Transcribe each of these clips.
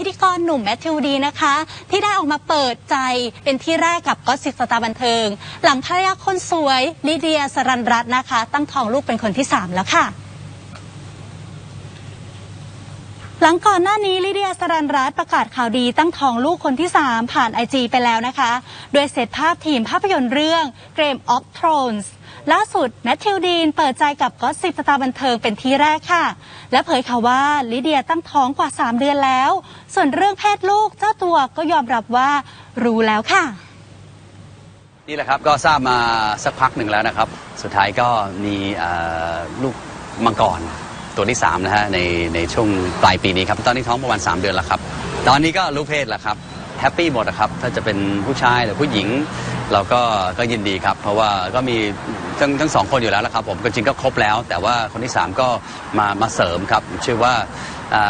พิธีกรหนุ่มแมทธิวดีนะคะ ที่ได้ออกมาเปิดใจเป็นที่แรกกับก็สิบสตาร์บันเทิง หลังภรรยาคนสวยลิเดียสรันรัตน์นะคะ ตั้งท้องลูกเป็นคนที่ 3 แล้วค่ะ หลังก่อนหน้านี้ลิเดียสรันรัตน์ประกาศข่าวดีตั้งท้องลูกคนที่ 3 ผ่านไอจีไปแล้วนะคะ โดยเสร็จภาพทีมภาพยนตร์เรื่อง Game of Thrones ล่าสุดแมทธิวดีนเปิดใจกับก็สิบสตาบันเทิงเป็นที่แรกค่ะ และเผยค่ะว่าลิเดียตั้งท้องกว่า 3 เดือนแล้ว ส่วนเรื่องเพศลูกเจ้าตัวก็ยอมรับว่ารู้แล้วค่ะ นี่แหละครับก็ทราบมาสักพักหนึ่งแล้วนะครับ สุดท้ายก็มีลูกมังกร ตัวที่3นะฮะในในช่วงปลายปีนี้ครับ ตอนนี้ท้องประมาณ3เดือนแล้วครับ ตอนนี้ก็รู้เพศแล้วครับแฮปปี้หมดนะครับ ถ้าจะเป็นผู้ชายหรือผู้หญิง เราก็ก็ยินดีครับ เพราะว่าก็มีทั้งทั้งสองคนอยู่แล้วละครับผมก็จริงก็ครบแล้ว แต่ว่าคนที่ 3 ก็มามาเสริมครับชื่อว่า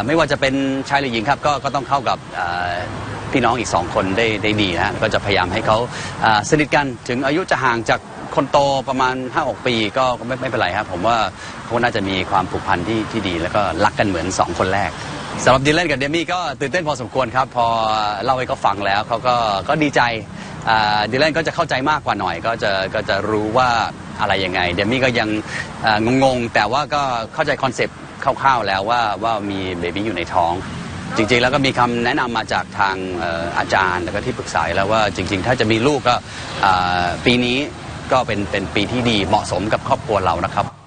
ไม่ว่าจะเป็นชายหรือหญิงครับก็ก็ต้องเข้ากับพี่น้องอีกสองคนได้ได้ดีนะก็จะพยายามให้เขาสนิทกันถึงอายุจะห่างจาก คนโตประมาณ 5-6 ปีก็ก็ไม่ไม่เป็นไรครับ ผมว่าเขาน่าจะมีความผูกพันที่ที่ดี แล้วก็รักกันเหมือน 2 คนแรกสำหรับดิแลนกับเดมี่ก็ตื่นเต้นพอสมควรครับ พอเล่าให้เขาฟังแล้วเขาก็ก็ดีใจดิแลนก็จะเข้าใจมากกว่าหน่อย ก็จะก็จะรู้ว่าอะไรยังไง เดมี่ก็ยังงงๆ แต่ว่าก็เข้าใจคอนเซปต์คร่าวๆแล้วว่าว่ามีเบบี้อยู่ในท้องจริงๆ แล้วก็มีคำแนะนำมาจากทางอาจารย์แล้วก็ที่ปรึกษาแล้วว่าจริง ๆ ถ้าจะมีลูกก็ปีนี้ ก็เป็นเป็นปีที่ดีเหมาะสมกับครอบครัวเรานะครับ